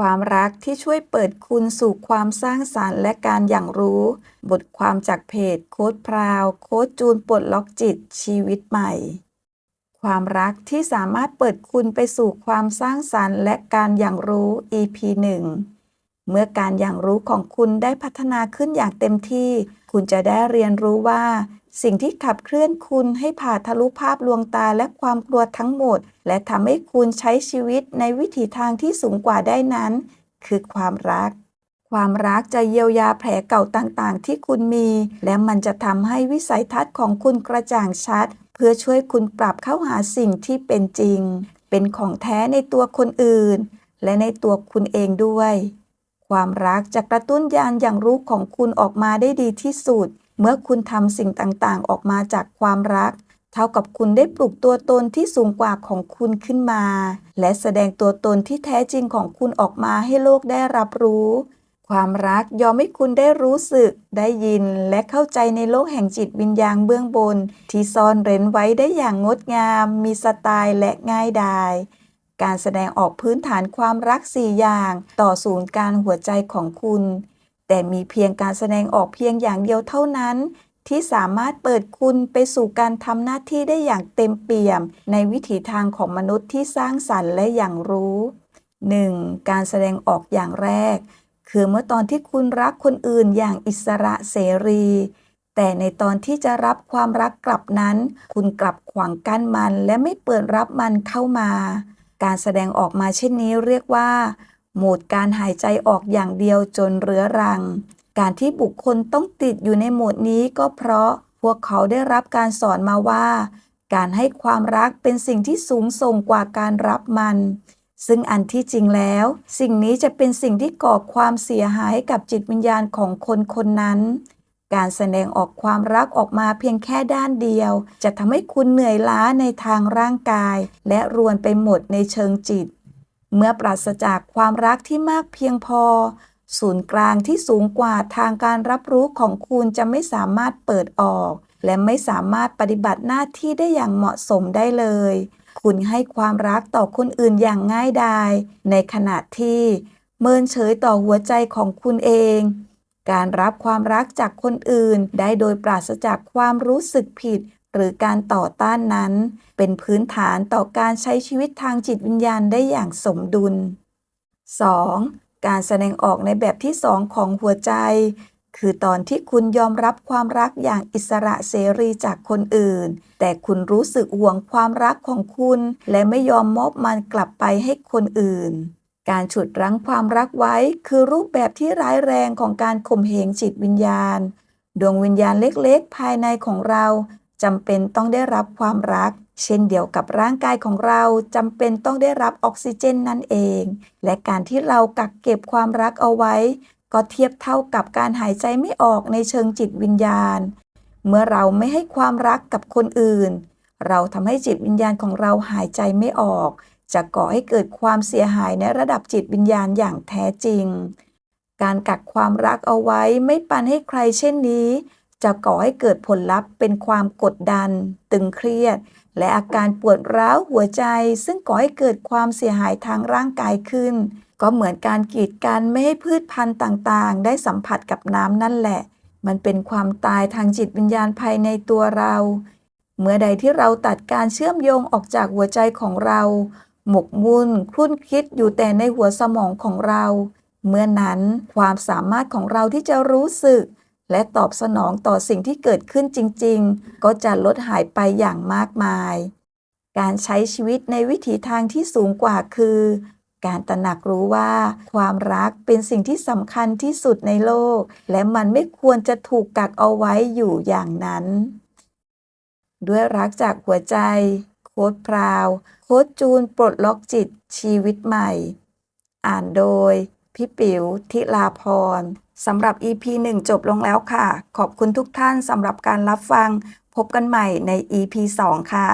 ความรักที่ช่วยเปิดคุณสู่ความสร้างสรรค์และการอย่างรู้ บทความจากเพจโค้ดพราว โค้ดจูนปลดล็อกจิตชีวิตใหม่ ความรักที่สามารถเปิดคุณไปสู่ความสร้างสรรค์และการอย่างรู้ EP 1 เมื่อการอย่างรู้ของคุณได้พัฒนาขึ้นอย่างเต็มที่ คุณจะได้เรียนรู้ว่า สิ่งที่ขับเคลื่อนคุณให้ผ่าทะลุภาพลวงตาและความกลัวทั้งหมด และทำให้คุณใช้ชีวิตในวิถีทางที่สูงกว่าได้นั้น คือความรัก ความรักจะเยียวยาแผลเก่าต่างๆ ที่คุณมี และมันจะทำให้วิสัยทัศน์ของคุณกระจ่างชัด เพื่อช่วยคุณปรับเข้าหาสิ่งที่เป็นจริง เป็นของแท้ในตัวคนอื่น และในตัวคุณเองด้วย ความรักจะกระตุ้นยานอย่างรู้ของคุณออกมาได้ดีที่สุด เมื่อคุณทำสิ่งต่างๆ ออกมาจากความรัก เท่ากับคุณได้ปลุกตัวตนที่สูงกว่าของคุณขึ้นมา และแสดงตัวตนที่แท้จริงของคุณออกมาให้โลกได้รับรู้ ความรักยอมให้คุณได้รู้สึก ได้ยินและเข้าใจในโลกแห่งจิตวิญญาณเบื้องบน ที่ซ่อนเร้นไว้ได้อย่างงดงาม มีสไตล์และง่ายดาย การแสดงออกพื้นฐานความรัก 4 อย่าง ต่อศูนย์การหัวใจของคุณ แต่มีเพียงการแสดงออกเพียงอย่างเดียวเท่านั้น ที่สามารถเปิดคุณไปสู่การทำหน้าที่ได้อย่างเต็มเปี่ยม ในวิถีทางของมนุษย์ที่สร้างสรรค์และอย่างรู้ 1. การแสดงออกอย่างแรก คือเมื่อตอนที่คุณรักคนอื่นอย่างอิสระเสรีแต่ในตอนที่จะรับความรักกลับนั้น คุณกลับขวางกั้นมันและไม่เปิดรับมันเข้ามา การแสดงออกมาเช่นนี้เรียกว่าโหมดการหายใจออกอย่างเดียวจนเรื้อรัง การที่บุคคลต้องติดอยู่ในโหมดนี้ก็เพราะพวกเขาได้รับการสอนมาว่า การให้ความรักเป็นสิ่งที่สูงส่งกว่าการรับมัน ซึ่งอันที่จริงแล้ว สิ่งนี้จะเป็นสิ่งที่ก่อความเสียหายให้กับจิตวิญญาณของคนคนนั้น การแสดงออกความรักออกมาเพียงแค่ด้านเดียว จะทำให้คุณเหนื่อยล้าในทางร่างกาย และรวนไปหมดในเชิงจิต เมื่อปราศจากความรักที่มากเพียงพอ ศูนย์กลางที่สูงกว่าทางการรับรู้ของคุณจะไม่สามารถเปิดออก และไม่สามารถปฏิบัติหน้าที่ได้อย่างเหมาะสมได้เลย คุณให้ความรักต่อคนอื่นอย่างง่ายดายในขณะที่ เมินเฉยต่อหัวใจของคุณเอง การรับความรักจากคนอื่น ได้โดยปราศจากความรู้สึกผิด หรือการต่อต้านนั้น เป็นพื้นฐานต่อการใช้ชีวิตทางจิตวิญญาณได้อย่างสมดุล 2. การแสดงออกในแบบที่สองของหัวใจ คือตอนที่คุณยอมรับความรักอย่างอิสระเสรีจากคนอื่น แต่คุณรู้สึกห่วงความรักของคุณ และไม่ยอมมอบมันกลับไปให้คนอื่น การฉุดรั้งความรักไว้คือรูปแบบที่ร้ายแรงของการข่มเหงจิตวิญญาณ ดวงวิญญาณเล็กๆ ภายในของเราจำเป็นต้องได้รับความรัก เช่นเดียวกับร่างกายของเราจำเป็นต้องได้รับออกซิเจนนั่นเอง และการที่เรากักเก็บความรักเอาไว้ ก็เทียบเท่ากับการหายใจไม่ออกในเชิงจิตวิญญาณ เมื่อเราไม่ให้ความรักกับคนอื่น เราทำให้จิตวิญญาณของเราหายใจไม่ออก จะก่อให้เกิดความเสียหายในระดับจิตวิญญาณอย่างแท้จริง การกักความรักเอาไว้ไม่ปันให้ใครเช่นนี้ จะก่อให้เกิดผลลัพธ์เป็นความกดดัน ตึงเครียด และอาการปวดร้าวหัวใจ ซึ่งก่อให้เกิดความเสียหายทางร่างกายขึ้น ก็เหมือนการกีดกันไม่ให้พืชพันธุ์ต่างๆ ได้สัมผัสกับน้ำนั่นแหละ มันเป็นความตายทางจิตวิญญาณภายในตัวเรา เมื่อใดที่เราตัดการเชื่อมโยงออกจากหัวใจของเรา หมกมุ่นคลุ่นคิดอยู่แต่ในหัวสมองของเรา เมื่อนั้นความสามารถของเราที่จะรู้สึก และตอบสนองต่อสิ่งที่เกิดขึ้นจริง ๆ ก็จะลดหายไปอย่างมากมาย การใช้ชีวิตในวิถีทางที่สูงกว่าคือ การตระหนักรู้ว่า ความรักเป็นสิ่งที่สำคัญที่สุดในโลก และมันไม่ควรจะถูกกักเอาไว้อยู่อย่างนั้น ด้วยรักจากหัวใจ ค้ดพราว โค้ดจูนปลดล็อกจิตชีวิตใหม่ อ่านโดย พี่ปิ๋วทิลาพรสำหรับ EP 1 จบลงแล้วค่ะ ขอบคุณทุกท่านสำหรับการรับฟัง พบกันใหม่ใน EP 2 ค่ะ